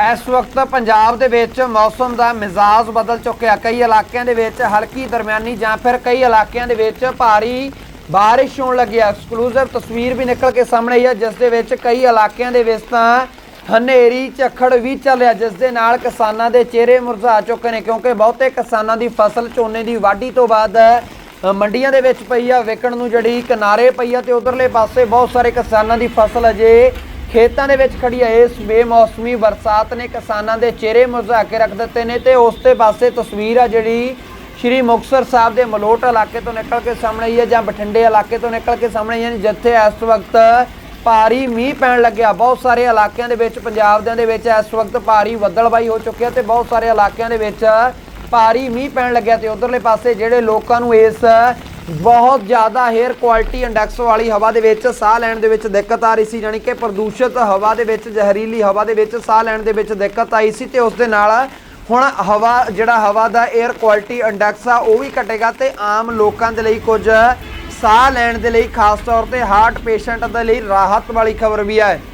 ਇਸ ਵਕਤ ਪੰਜਾਬ ਦੇ ਵਿੱਚ ਮੌਸਮ ਦਾ ਮਿਜ਼ਾਜ ਬਦਲ ਚੁੱਕਿਆ। ਕਈ ਇਲਾਕਿਆਂ ਦੇ ਵਿੱਚ ਹਲਕੀ ਦਰਮਿਆਨੀ ਜਾਂ ਫਿਰ ਕਈ ਇਲਾਕਿਆਂ ਦੇ ਵਿੱਚ ਭਾਰੀ ਬਾਰਿਸ਼ ਹੋਣ ਲੱਗੀ ਹੈ। ਐਕਸਕਲੂਸਿਵ ਤਸਵੀਰ ਵੀ ਨਿਕਲ ਕੇ ਸਾਹਮਣੇ ਆਈ ਹੈ, ਜਿਸ ਦੇ ਵਿੱਚ ਕਈ ਇਲਾਕਿਆਂ ਦੇ ਵਿੱਚ ਤਾਂ ਹਨੇਰੀ ਝੱਖੜ ਵੀ ਚੱਲ ਰਿਹਾ ਜਿਸ ਦੇ ਨਾਲ ਕਿਸਾਨਾਂ ਦੇ ਚਿਹਰੇ ਮੁਰਝਾ ਚੁੱਕੇ ਨੇ, ਕਿਉਂਕਿ ਬਹੁਤੇ ਕਿਸਾਨਾਂ ਦੀ ਫਸਲ ਝੋਨੇ ਦੀ ਵਾਢੀ ਤੋਂ ਬਾਅਦ ਮੰਡੀਆਂ ਦੇ ਵਿੱਚ ਪਈ ਆ ਵਿਕਣ ਨੂੰ ਜਿਹੜੀ ਕਿਨਾਰੇ ਪਈ ਆ ਤੇ ਉਧਰਲੇ ਪਾਸੇ ਬਹੁਤ ਸਾਰੇ ਕਿਸਾਨਾਂ ਦੀ ਫਸਲ ਅਜੇ ਖੇਤਾਂ ਦੇ ਵਿੱਚ ਖੜੀ ਹੈ ਇਸ ਬੇਮੌਸਮੀ ਬਰਸਾਤ ਨੇ ਕਿਸਾਨਾਂ ਦੇ ਚਿਹਰੇ ਮੁਰਝਾ ਕੇ ਰੱਖ ਦਿੱਤੇ ਨੇ ਤੇ ਉਸ ਤੇ ਪਾਸੇ ਤਸਵੀਰ ਆ ਜਿਹੜੀ ਸ਼੍ਰੀ ਮੁਕਤਸਰ ਸਾਹਿਬ ਦੇ ਮਲੋਟ ਇਲਾਕੇ ਤੋਂ ਨਿਕਲ ਕੇ ਸਾਹਮਣੇ ਆਈ ਹੈ ਜਾਂ ਬਠਿੰਡੇ ਇਲਾਕੇ ਤੋਂ ਨਿਕਲ ਕੇ ਸਾਹਮਣੇ ਆਈ ਹੈ ਜਿੱਥੇ ਇਸ ਵਕਤ ਭਾਰੀ ਮੀਂਹ ਪੈਣ ਲੱਗਿਆ। ਬਹੁਤ ਸਾਰੇ ਇਲਾਕਿਆਂ ਦੇ ਵਿੱਚ ਪੰਜਾਬ ਦੇ ਵਿੱਚ ਇਸ ਵਕਤ ਭਾਰੀ ਬੱਦਲਬਾਈ ਹੋ ਚੁੱਕੀ ਹੈ ਤੇ ਬਹੁਤ ਸਾਰੇ ਇਲਾਕਿਆਂ ਦੇ ਵਿੱਚ ਭਾਰੀ ਮੀਂਹ ਪੈਣ ਲੱਗਿਆ ਤੇ ਉਧਰਲੇ ਪਾਸੇ ਜਿਹੜੇ ਲੋਕਾਂ ਨੂੰ ਇਸ ਬਹੁਤ ਜ਼ਿਆਦਾ 에ਅਰ ਕੁਆਲਿਟੀ ਇੰਡੈਕਸ ਵਾਲੀ ਹਵਾ ਦੇ ਵਿੱਚ ਸਾਹ ਲੈਣ ਦੇ ਵਿੱਚ ਦਿੱਕਤ ਆ ਰਹੀ ਸੀ ਯਾਨੀ ਕਿ ਪ੍ਰਦੂਸ਼ਿਤ ਹਵਾ ਦੇ ਵਿੱਚ, ਜ਼ਹਿਰੀਲੀ ਹਵਾ ਦੇ ਵਿੱਚ ਸਾਹ ਲੈਣ ਦੇ ਵਿੱਚ ਦਿੱਕਤ ਆਈ ਸੀ ਤੇ ਉਸ ਦੇ ਨਾਲ ਹੁਣ ਹਵਾ, ਜਿਹੜਾ ਹਵਾ ਦਾ 에ਅਰ ਕੁਆਲਿਟੀ ਇੰਡੈਕਸ ਆ, ਉਹ ਵੀ ਘਟੇਗਾ ਤੇ ਆਮ ਲੋਕਾਂ ਦੇ ਲਈ ਕੁਝ ਸਾਹ ਲੈਣ ਦੇ ਲਈ, ਖਾਸ ਤੌਰ ਤੇ ਹਾਰਟ ਪੇਸ਼ੈਂਟ ਦੇ ਲਈ ਰਾਹਤ ਵਾਲੀ ਖਬਰ ਵੀ ਹੈ